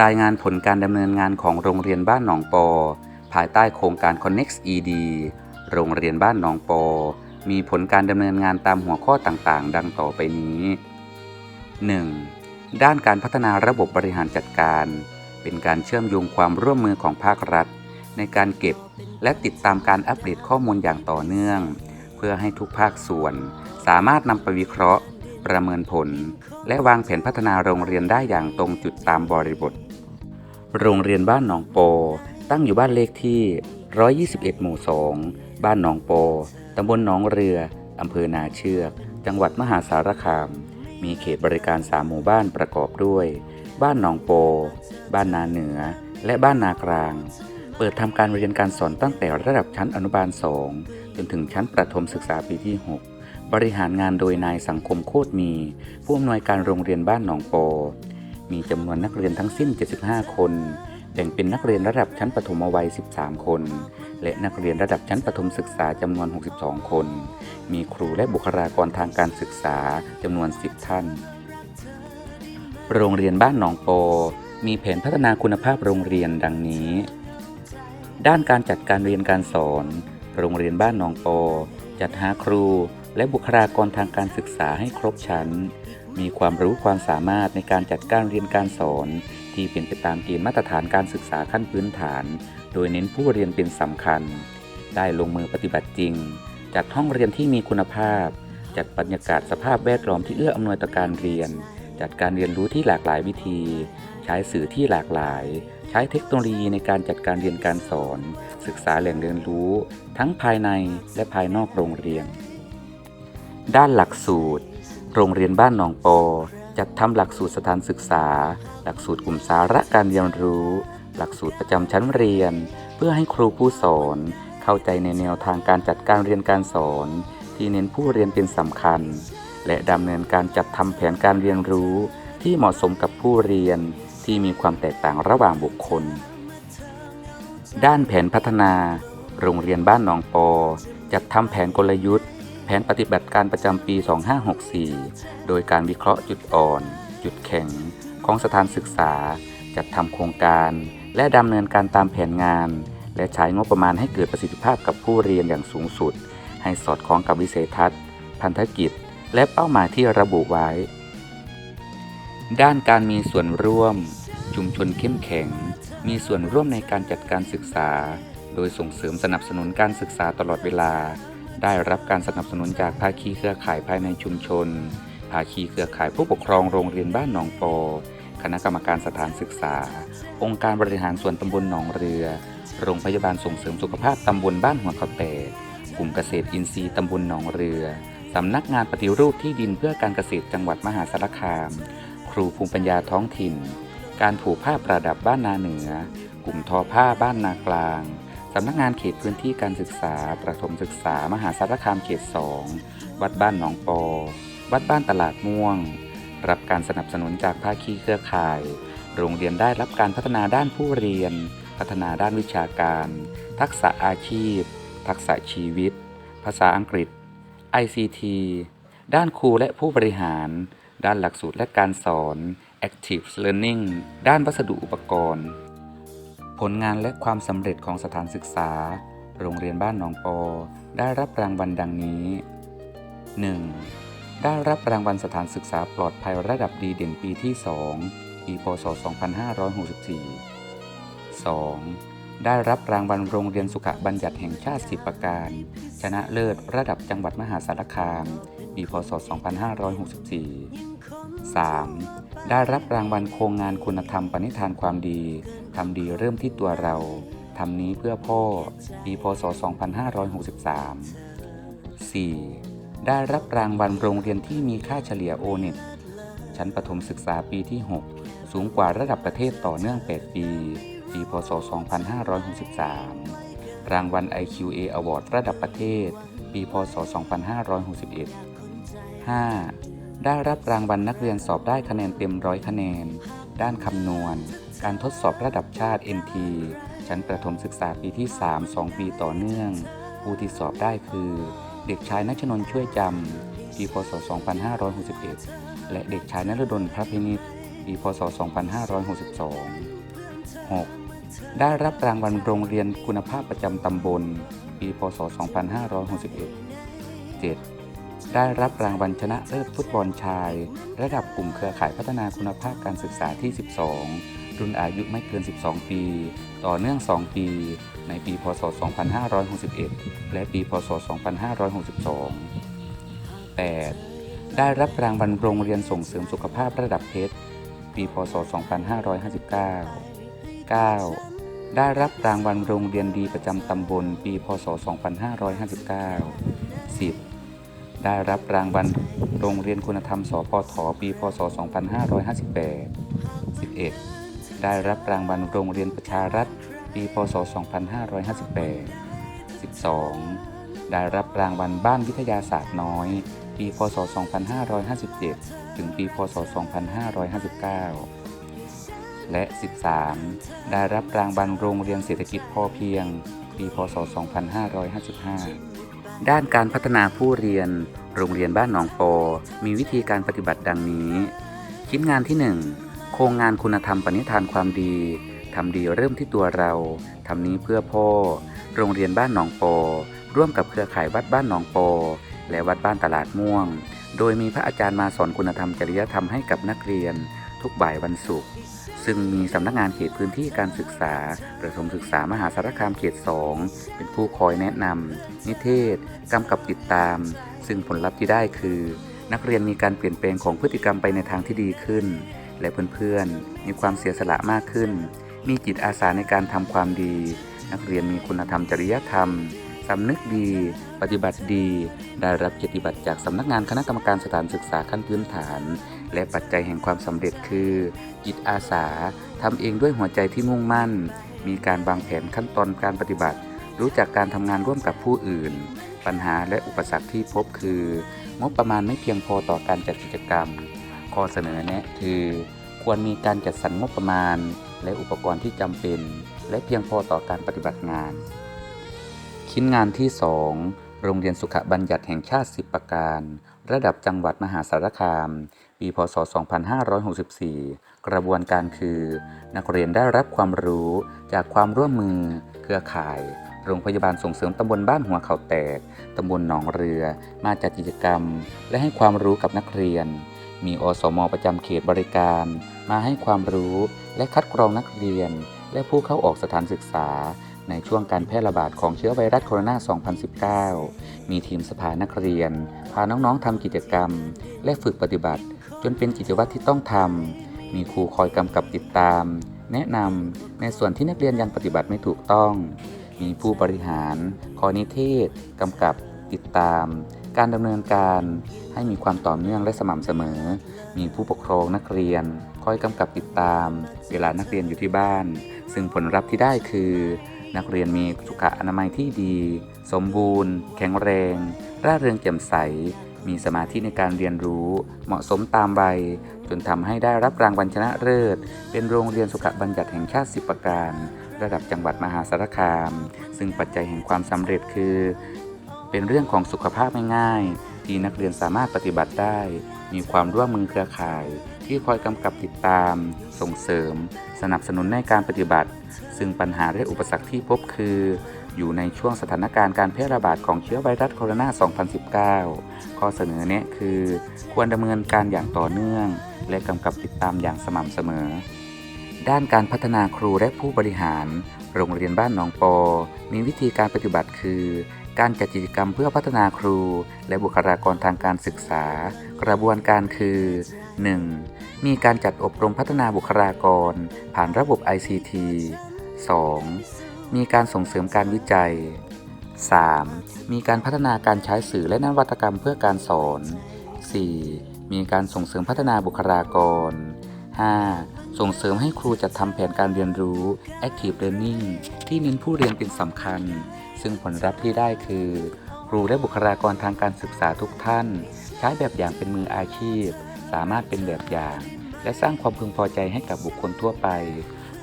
รายงานผลการดำเนินงานของโรงเรียนบ้านหนองปอ ภายใต้โครงการ Connect ED โรงเรียนบ้านหนองปอ มีผลการดำเนินงานตามหัวข้อต่างๆ ดังต่อไปนี้ 1. ด้านการพัฒนาระบบบริหารจัดการ เป็นการเชื่อมโยงความร่วมมือของภาครัฐ ในการเก็บและติดตามการอัปเดตข้อมูลอย่างต่อเนื่อง เพื่อให้ทุกภาคส่วน สามารถนำไปวิเคราะห์ ประเมินผล และวางแผนพัฒนาโรงเรียนได้อย่างตรงจุดตามบริบท โรงเรียนบ้านหนองโป ตั้งอยู่บ้านเลขที่ 121 หมู่ 2 บ้านหนองโป ตำบลหนองเรือ อำเภอนาเชือก จังหวัดมหาสารคาม มีเขตบริการ 3 หมู่บ้านประกอบด้วย บ้านหนองโป บ้านนาเหนือ และบ้านนากลาง เปิดทำการเรียนการสอนตั้งแต่ระดับชั้นอนุบาล 2 จนถึงชั้นประถมศึกษาปีที่ 6 บริหารงานโดยนายสังคมโคตรมี ผู้อำนวยการโรงเรียนบ้านหนองโปมีจำนวนนักเรียนทั้งสิ้น 75 คน แบ่งเป็นนักเรียนระดับชั้นประถมวัย 13 คน และนักเรียนระดับชั้นประถมศึกษาจำนวน 62 คน มีครูและบุคลากรทางการศึกษาจำนวน 10 ท่าน โรงเรียนบ้านหนองโป มีแผนพัฒนาคุณภาพโรงเรียนดังนี้ ด้านการจัดการเรียนการสอน โรงเรียนบ้านหนองโป จัดหาครู และบุคลากรทางการศึกษาให้ครบชั้น มีความรู้ความสามารถในการจัดการเรียนการสอน ที่เป็นไปตามเกณฑ์มาตรฐานการศึกษาขั้นพื้นฐาน โดยเน้นผู้เรียนเป็นสำคัญ ได้ลงมือปฏิบัติจริง จัดห้องเรียนที่มีคุณภาพ จัดบรรยากาศสภาพแวดล้อมที่เอื้ออำนวยต่อการเรียน จัดการเรียนรู้ที่หลากหลายวิธี ใช้สื่อที่หลากหลาย ใช้เทคโนโลยีในการจัดการเรียนการสอน ศึกษาแหล่งเรียนรู้ ทั้งภายในและภายนอกโรงเรียน ด้านหลักสูตร โรงเรียนบ้านหนองโปจัดทำหลักสูตรสถานศึกษา หลักสูตรกลุ่มสาระการเรียนรู้ หลักสูตรประจำชั้นเรียน เพื่อให้ครูผู้สอน เข้าใจในแนวทางการจัดการเรียนการสอน ที่เน้นผู้เรียนเป็นสำคัญ และดำเนินการจัดทำแผนการเรียนรู้ ที่เหมาะสมกับผู้เรียน ที่มีความแตกต่างระหว่างบุคคล ด้านแผนพัฒนา โรงเรียนบ้านหนองปอ จัดทำแผนกลยุทธ์ ผนปฏิบัติการประจำปี 2564 โดยการวิเคราะห์จุดอ่อน จุดแข็ง ของสถานศึกษา จัดทำโครงการ และดำเนินการตามแผนงาน และใช้งบประมาณให้เกิดประสิทธิภาพกับผู้เรียนอย่างสูงสุด ให้สอดคล้องกับวิสัยทัศน์ พันธกิจ และเป้าหมายที่ระบุไว้ ด้านการมีส่วนร่วม ชุมชนเข้มแข็ง มีส่วนร่วมในการจัดการศึกษา โดยส่งเสริมสนับสนุนการศึกษาตลอดเวลา ได้รับการสนับสนุนจากภาคีเครือข่ายภายในชุมชน ภาคีเครือข่ายผู้ปกครองโรงเรียนบ้านหนองปอ คณะกรรมการสถานศึกษา องค์การบริหารส่วนตำบลหนองเรือ โรงพยาบาลส่งเสริมสุขภาพตำบลบ้านหัวเขาแตกกลุ่มเกษตรอินทรีย์ตำบลหนองเรือ สำนักงานปฏิรูปที่ดินเพื่อการเกษตรจังหวัดมหาสารคาม ครูภูมิปัญญาท้องถิ่น การผูกผ้าประดับบ้านนาเหนือ กลุ่มทอผ้าบ้านนากลาง สำนักงานเขตพื้นที่การศึกษา ประถมศึกษา มหาสารคามเขต 2 วัดบ้านหนองปอ วัดบ้านตลาดม่วง รับการสนับสนุนจากภาคีเครือข่าย โรงเรียนได้รับการพัฒนาด้านผู้เรียน พัฒนาด้านวิชาการ ทักษะอาชีพ ทักษะชีวิต ภาษาอังกฤษ ICT ด้านครูและผู้บริหาร ด้านหลักสูตรและการสอน Active Learning ด้านวัสดุอุปกรณ์ ผลงานและความสำเร็จของสถานศึกษา โรงเรียนบ้านหนองปอได้รับรางวัลดังนี้ 1. ได้รับรางวัลสถานศึกษาปลอดภัยระดับดีเด่นปีที่ 2 ปีพศ 2564 2. ได้รับรางวัลโรงเรียนสุขบัญญัติแห่งชาติ10ประการ ชนะเลิศระดับจังหวัดมหาสารคาม ปีพศ 2564 3. ได้รับรางวัลโครงงานคุณธรรมปณิธานความดี ทำดีเริ่มที่ตัวเรา ทำนี้เพื่อพ่อ ปีพศ 2563 4. ได้รับรางวัลโรงเรียนที่มีค่าเฉลี่ยโอเน็ตชั้นประถมศึกษาปีที่ 6 สูงกว่าระดับประเทศต่อเนื่อง 8 ปี ปีพศ 2563 รางวัล IQA Award ระดับประเทศ ปีพศ 2561 5. ได้รับรางวัลนักเรียนสอบได้คะแนนเต็มร้อยคะแนน ด้านคำนวณ การทดสอบระดับชาติ NT ชั้นประถมศึกษาปีที่ 3 2 ปีต่อเนื่อง ผู้ที่สอบได้คือ เด็กชายนัชนนท์ช่วยจำ ปีพศ 2561 และเด็กชายนฤดลพระพินิจปีปีพศ 2562 6. ได้รับรางวัลโรงเรียนคุณภาพประจำตำบล ปีพศ 2561 7. ได้รับรางวัลชนะเลิศฟุตบอลชาย ระดับกลุ่มเครือข่ายพัฒนาคุณภาพการศึกษาที่ 12 รุ่นอายุไม่เกิน 12 ปี ต่อเนื่อง 2 ปี ในปี พศ 2561 และปี พศ 2562 8. ได้รับรางวัลโรงเรียนส่งเสริมสุขภาพระดับเพชร ปี พศ 2559 9. ได้รับรางวัลโรงเรียนดีประจำตำบล ปี พศ 2559 10. ได้รับรางวัลโรงเรียนคุณธรรมสพทปี พศ 2558 11. ได้รับรางวัลโรงเรียนประชารัฐ ปีพศ 2558 12. ได้รับรางวัลบ้านวิทยาศาสตร์น้อย ปีพศ 2557 ถึงปีพศ 2559 และ 13. ได้รับรางวัลโรงเรียนเศรษฐกิจพอเพียง ปีพศ 2555 ด้านการพัฒนาผู้เรียน โรงเรียนบ้านหนองโปมีวิธีการปฏิบัติดังนี้ ชิ้นงานที่ 1 ครงงานคุณธรรมปณิธานความดี ทำดีเริ่มที่ตัวเรา ทำนี้เพื่อพ่อ โรงเรียนบ้านหนองโป ร่วมกับเครือข่ายวัดบ้านหนองโป และวัดบ้านตลาดม่วง โดยมีพระอาจารย์มาสอนคุณธรรมจริยธรรมให้กับนักเรียน ทุกบ่ายวันศุกร์ ซึ่งมีสำนักงานเขตพื้นที่การศึกษา ประถมศึกษามหาสารคามเขต 2 เป็นผู้คอยแนะนำ นิเทศ กำกับติดตาม ซึ่งผลลัพธ์ที่ได้คือ นักเรียนมีการเปลี่ยนแปลงของพฤติกรรมไปในทางที่ดีขึ้น และเพื่อนๆ มีความเสียสละมากขึ้น มีจิตอาสาในการทำความดี นักเรียนมีคุณธรรมจริยธรรมสำนึกดี ปฏิบัติดี ได้รับเกียรติบัตรจากสำนักงานคณะกรรมการสถานศึกษาขั้นพื้นฐาน และปัจจัยแห่งความสำเร็จคือ จิตอาสาทำเองด้วยหัวใจที่มุ่งมั่น มีการวางแผนขั้นตอนการปฏิบัติ รู้จักการทำงานร่วมกับผู้อื่น ปัญหาและอุปสรรคที่พบคือ งบประมาณไม่เพียงพอต่อการจัดกิจกรรม ข้อเสนอแนะคือควรมีการจัดสรรงบประมาณ และอุปกรณ์ที่จำเป็น และเพียงพอต่อการปฏิบัติงาน ชิ้นงานที่ 2 โรงเรียนสุขบัญญัติแห่งชาติ 10 ประการ ระดับจังหวัดมหาสารคาม ปี พศ 2564 กระบวนการคือ นักเรียนได้รับความรู้จากความร่วมมือ เครือข่าย โรงพยาบาลส่งเสริมตำบลบ้านหัวเขาแตก ตำบลหนองเรือ มาจัดกิจกรรม และให้ความรู้กับนักเรียน มีอสมประจำเขตบริการ มาให้ความรู้และคัดกรองนักเรียน และผู้เข้าออกสถานศึกษา ในช่วงการแพร่ระบาดของเชื้อไวรัสโคโรนา 2019 มีทีมสภานักเรียน พาน้องๆทำกิจกรรม และฝึกปฏิบัติ จนเป็นกิจวัตรที่ต้องทำ มีครูคอยกำกับติดตาม แนะนำในส่วนที่นักเรียนยังปฏิบัติไม่ถูกต้อง มีผู้บริหาร คอนิเทศกำกับติดตาม การดำเนินการให้มีความต่อเนื่องและสม่ำเสมอ มีผู้ปกครองนักเรียน คอยกำกับติดตาม เวลานักเรียนอยู่ที่บ้าน ซึ่งผลลัพธ์ที่ได้คือ นักเรียนมีสุขอนามัยที่ดี สมบูรณ์ แข็งแรง ร่าเริงแจ่มใส มีสมาธิในการเรียนรู้ เหมาะสมตามวัยจนทำให้ได้รับรางวัลชนะเลิศ เป็นโรงเรียนสุขบัญญัติแห่งชาติ10ประการ ระดับจังหวัดมหาสารคาม ซึ่งปัจจัยแห่งความสำเร็จคือ เป็นเรื่องของสุขภาพง่ายๆ ที่นักเรียนสามารถปฏิบัติได้ มีความร่วมมือเครือข่าย ที่คอยกำกับติดตาม ส่งเสริม สนับสนุนในการปฏิบัติ ซึ่งปัญหาและอุปสรรคที่พบคือ อยู่ในช่วงสถานการณ์การแพร่ระบาดของเชื้อไวรัสโคโรนา 2019 ข้อเสนอแนะคือ ควรดำเนินการอย่างต่อเนื่อง และกำกับติดตามอย่างสม่ำเสมอ ด้านการพัฒนาครูและผู้บริหาร โรงเรียนบ้านหนองปอ มีวิธีการปฏิบัติคือ การจัดกิจกรรมเพื่อพัฒนาครู และบุคลากรทางการศึกษา กระบวนการคือ 1. มีการจัดอบรมพัฒนาบุคลากร ผ่านระบบ ICT 2. มีการส่งเสริมการวิจัย 3. มีการพัฒนาการใช้สื่อและนวัตกรรมเพื่อการสอน 4. มีการส่งเสริมพัฒนาบุคลากร 5. ส่งเสริมให้ครูจัดทำแผนการเรียนรู้ Active Learning ที่เน้นผู้เรียนเป็นสำคัญ ซึ่งผลลัพธ์ที่ได้คือ ครูและบุคลากรทางการศึกษาทุกท่าน ใช้แบบอย่างเป็นมืออาชีพ สามารถเป็นแบบอย่าง และสร้างความพึงพอใจให้กับบุคคลทั่วไป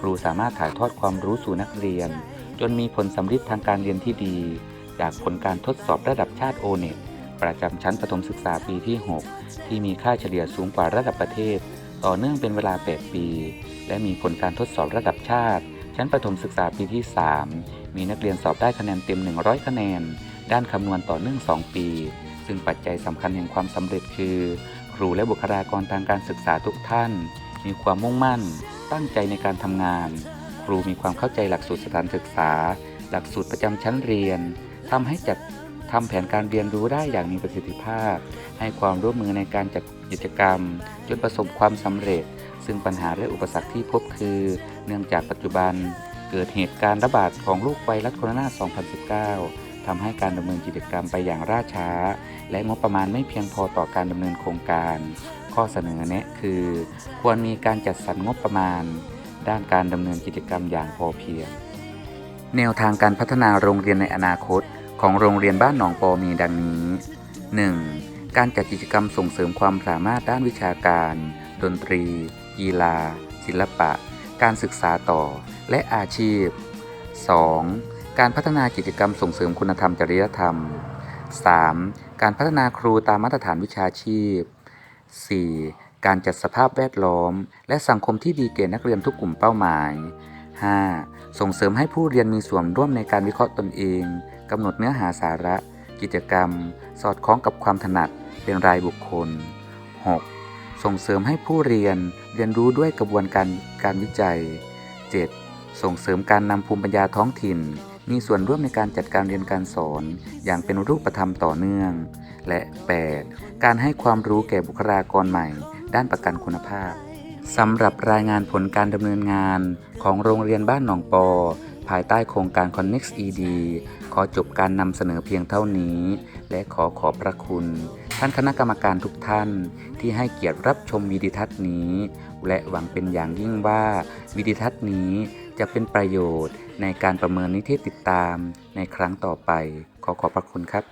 ครูสามารถถ่ายทอดความรู้สู่นักเรียน จนมีผลสำฤทธิ์ทางการเรียนที่ดี จากผลการทดสอบระดับชาติโอเน็ตประจำชั้นประถมศึกษาปีที่ 6 ที่มีค่าเฉลี่ยสูงกว่าระดับประเทศ ต่อเนื่องเป็นเวลา 8 ปี และมีผลการทดสอบระดับชาติ ชั้นประถมศึกษาปีที่ 3 มีนักเรียนสอบได้คะแนนเต็ม 100 คะแนน ด้านคำนวณต่อเนื่อง 2 ปี ซึ่งปัจจัยสำคัญแห่งความสำเร็จคือ ครูและบุคลากรทางการศึกษาทุกท่าน มีความมุ่งมั่น ตั้งใจในการทำงาน ครูมีความเข้าใจหลักสูตรสถานศึกษา หลักสูตรประจำชั้นเรียนทำให้จัด ทำแผนการเรียนรู้ได้อย่างมีประสิทธิภาพ ให้ความร่วมมือในการจัดกิจกรรม จนประสบความสำเร็จ ซึ่งปัญหาและอุปสรรคที่พบคือ เนื่องจากปัจจุบันเกิดเหตุการณ์ระบาดของโรคไวรัสโคโรนา 2019 ทำให้การดำเนินกิจกรรมไปอย่างล่าช้า และงบประมาณไม่เพียงพอต่อการดำเนินโครงการ ข้อเสนอแนะคือ ควรมีการจัดสรรงบประมาณ ด้านการดำเนินกิจกรรมอย่างพอเพียง แนวทางการพัฒนาโรงเรียนในอนาคต ของโรงเรียนบ้านหนองปอมีดังนี้ 1. การจัดกิจกรรมส่งเสริมความสามารถด้านวิชาการ ดนตรี กีฬา ศิลปะ การศึกษาต่อ และอาชีพ 2. การพัฒนากิจกรรมส่งเสริมคุณธรรมจริยธรรม 3. การพัฒนาครูตามมาตรฐานวิชาชีพ 4. การจัดสภาพแวดล้อม และสังคมที่ดีแก่นักเรียนทุกกลุ่มเป้าหมาย 5. ส่งเสริมให้ผู้เรียนมีส่วนร่วมในการวิเคราะห์ตนเองกำหนดเนื้อหาสาระ กิจกรรม สอดคล้องกับความถนัดเป็นรายบุคคล 6. ส่งเสริมให้ผู้เรียนเรียนรู้ด้วยกระบวนการการวิจัย 7. ส่งเสริมการนำภูมิปัญญาท้องถิ่น มีส่วนร่วมในการจัดการเรียนการสอน อย่างเป็นรูปธรรมต่อเนื่อง และ 8. การให้ความรู้แก่บุคลากรใหม่ ด้านประกันคุณภาพ สำหรับรายงานผลการดำเนินงานของโรงเรียนบ้านหนองปอ ภายใต้โครงการ Connect ED ขอจบการนำเสนอเพียงเท่านี้ และขอขอบพระคุณ ท่านคณะกรรมการทุกท่านที่ให้เกียรติรับชมวิดีทัศน์นี้ และหวังเป็นอย่างยิ่งว่าวิดีทัศน์นี้จะเป็นประโยชน์ในการประเมินนิเทศติดตามในครั้งต่อไป ขอขอบพระคุณครับ